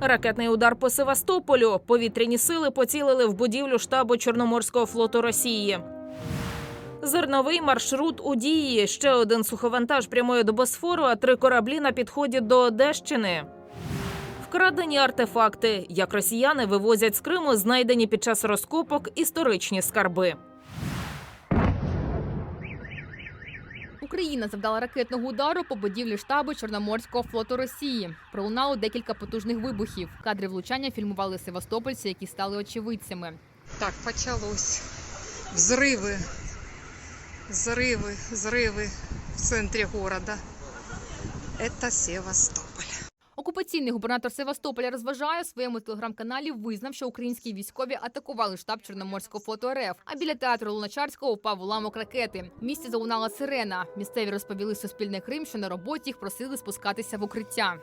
Ракетний удар по Севастополю. Повітряні сили поцілили в будівлю штабу Чорноморського флоту Росії. Зерновий маршрут у дії. Ще один суховантаж прямує до Босфору, а три кораблі на підході до Одещини. Вкрадені артефакти, як росіяни вивозять з Криму знайдені під час розкопок історичні скарби. Україна завдала ракетного удару по будівлі штабу Чорноморського флоту Росії. Пролунало декілька потужних вибухів. Кадри влучання фільмували севастопольці, які стали очевидцями. Так, почалось. Взриви, взриви, взриви в центрі міста. Це Севастополь. Окупаційний губернатор Севастополя розважає у своєму телеграм-каналі. Визнав, що українські військові атакували штаб Чорноморського флоту РФ. А біля театру Луначарського упав уламок ракети. В місті залунала сирена. Місцеві розповіли Суспільне Крим, що на роботі їх просили спускатися в укриття.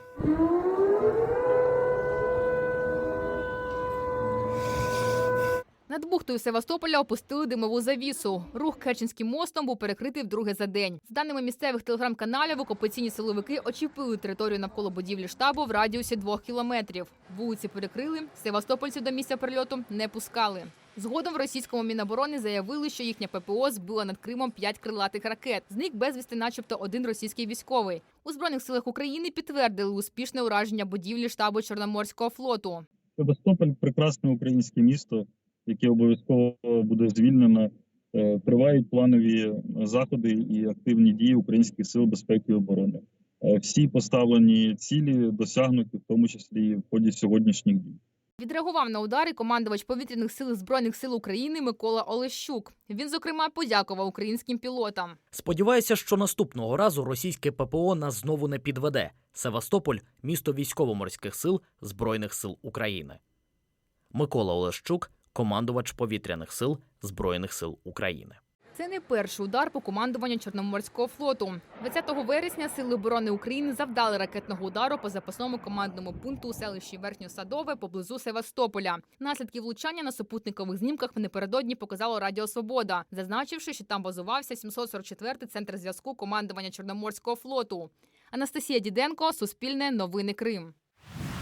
Над бухтою Севастополя опустили димову завісу. Рух Керченським мостом був перекритий вдруге за день. За даними місцевих телеграм-каналів, окупаційні силовики очіпили територію навколо будівлі штабу в радіусі двох кілометрів. Вулиці перекрили, севастопольців до місця прильоту не пускали. Згодом в російському міноборони заявили, що їхня ППО збила над Кримом п'ять крилатих ракет. Зник безвісти, начебто, один російський військовий. У збройних силах України підтвердили успішне ураження будівлі штабу Чорноморського флоту. Севастополь прекрасне українське місто, яке обов'язково буде звільнено. Е, Тривають планові заходи і активні дії українських сил безпеки і оборони. Е, Всі поставлені цілі досягнуті, в тому числі і в ході сьогоднішніх дій. Відреагував на удари командувач повітряних сил збройних сил України Микола Олещук. Він зокрема подякував українським пілотам. Сподіваюся, що наступного разу російське ППО нас знову не підведе. Севастополь місто військово-морських сил Збройних сил України. Микола Олещук, командувач повітряних сил Збройних сил України. Це не перший удар по командуванню Чорноморського флоту. 20 вересня сили оборони України завдали ракетного удару по запасному командному пункту у селищі Верхньосадове поблизу Севастополя. Наслідки влучання на супутникових знімках напередодні показало Радіо Свобода, зазначивши, що там базувався 744-й центр зв'язку командування Чорноморського флоту. Анастасія Діденко, Суспільне, Новини Крим.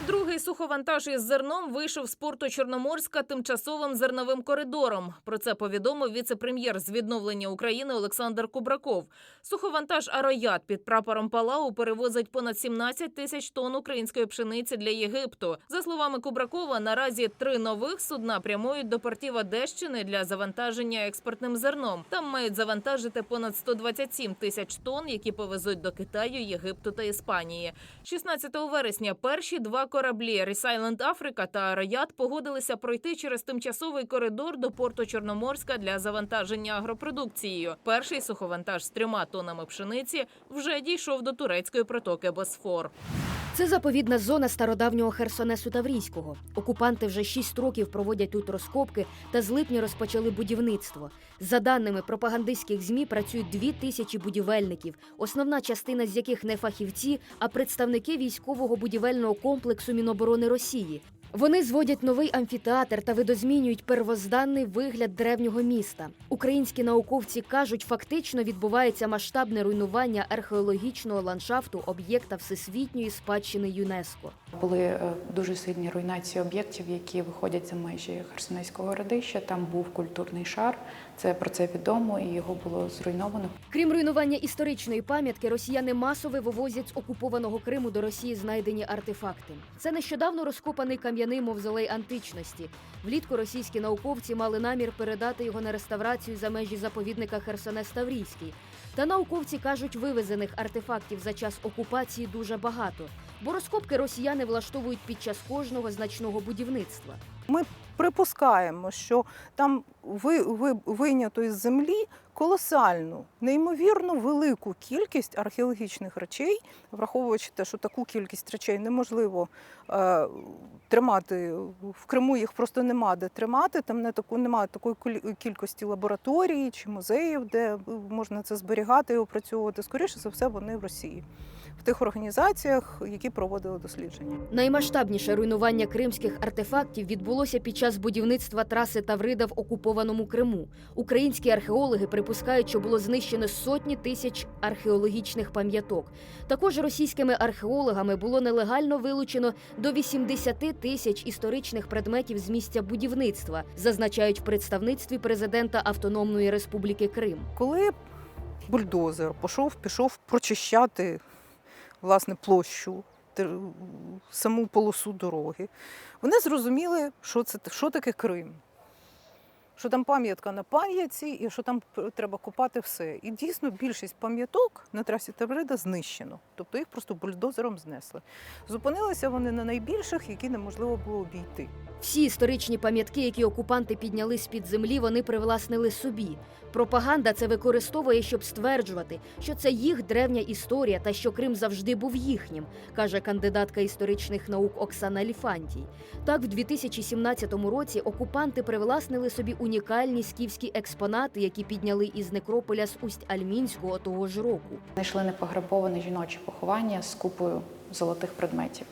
Другий суховантаж із зерном вийшов з порту Чорноморська тимчасовим зерновим коридором. Про це повідомив віце-прем'єр з відновлення України Олександр Кубраков. Суховантаж Ароят під прапором Палау перевозить понад 17 тисяч тонн української пшениці для Єгипту. За словами Кубракова, наразі три нових судна прямують до портів Одещини для завантаження експортним зерном. Там мають завантажити понад 127 тисяч тонн, які повезуть до Китаю, Єгипту та Іспанії. 16 вересня перші два кораблі Resilient Africa та Раят погодилися пройти через тимчасовий коридор до порту Чорноморська для завантаження агропродукцією. Перший суховантаж з трьома тонами пшениці вже дійшов до турецької протоки Босфор. Це заповідна зона стародавнього Херсонесу Таврійського. Окупанти вже шість років проводять тут розкопки та з липня розпочали будівництво. За даними пропагандистських змі, працюють дві тисячі будівельників, основна частина з яких не фахівці, а представники військового будівельного комплексу Міноборони Росії. Вони зводять новий амфітеатр та видозмінюють первозданний вигляд древнього міста. Українські науковці кажуть, фактично відбувається масштабне руйнування археологічного ландшафту об'єкта всесвітньої спадщини ЮНЕСКО. Були е, дуже сильні руйнації об'єктів, які виходять за межі Херсонейського родища. Там був культурний шар. Це про це відомо, і його було зруйновано. Крім руйнування історичної пам'ятки, росіяни масово вивозять з окупованого Криму до Росії знайдені артефакти. Це нещодавно розкопаний кам'яний мавзолей античності. Влітку російські науковці мали намір передати його на реставрацію за межі заповідника Херсонес Таврійський. Та науковці кажуть, вивезених артефактів за час окупації дуже багато, бо розкопки росіяни влаштовують під час кожного значного будівництва. Ми припускаємо, що там ви, ви, вийнято із землі колосальну, неймовірно велику кількість археологічних речей, враховуючи те, що таку кількість речей неможливо е, тримати в Криму, їх просто нема де тримати. Там не таку немає такої кількості лабораторій чи музеїв, де можна це зберігати і опрацьовувати. Скоріше за все, вони в Росії. В тих організаціях, які проводили дослідження. Наймасштабніше руйнування кримських артефактів відбулося під час будівництва траси Таврида в окупованому Криму. Українські археологи припускають, що було знищено сотні тисяч археологічних пам'яток. Також російськими археологами було нелегально вилучено до 80 тисяч історичних предметів з місця будівництва, зазначають в представництві президента Автономної Республіки Крим. Коли бульдозер пішов, пішов прочищати власне площу, саму полосу дороги, вони зрозуміли, що це що таке Крим. Що там пам'ятка на пам'ятці, і що там треба купати все. І дійсно більшість пам'яток на трасі Таврида знищено. Тобто їх просто бульдозером знесли. Зупинилися вони на найбільших, які неможливо було обійти. Всі історичні пам'ятки, які окупанти підняли з під землі, вони привласнили собі. Пропаганда це використовує, щоб стверджувати, що це їх древня історія та що Крим завжди був їхнім, каже кандидатка історичних наук Оксана Ліфантій. Так, в 2017 році окупанти привласнили собі унікальні скіфські експонати, які підняли із некрополя з Усть-Альмінського того ж року. Знайшли непограбоване жіноче поховання з купою золотих предметів.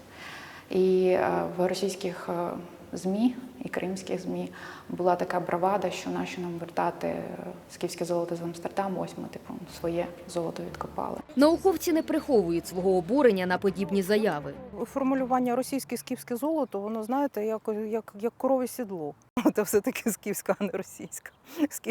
І е, в російських е, ЗМІ і кримських ЗМІ була така бравада, що нащо нам вертати е, скіфське золото з Амстердаму, ось ми типу своє золото відкопали. Науковці не приховують свого обурення на подібні заяви. Формулювання російське скіфське золото, воно знаєте, як, як, як корове сідло. Це все-таки скіфська, а не російська.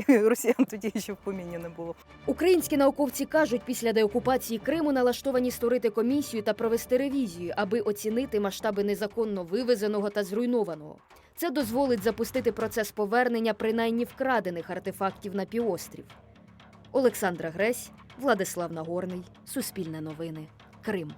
Росіян тоді ще в поміні не було. Українські науковці кажуть, після деокупації Криму налаштовані створити комісію та провести ревізію, аби оцінити масштаби незаконно вивезеного та зруйнованого. Це дозволить запустити процес повернення принаймні вкрадених артефактів на півострів. Олександра Гресь, Владислав Нагорний, Суспільне новини, Крим.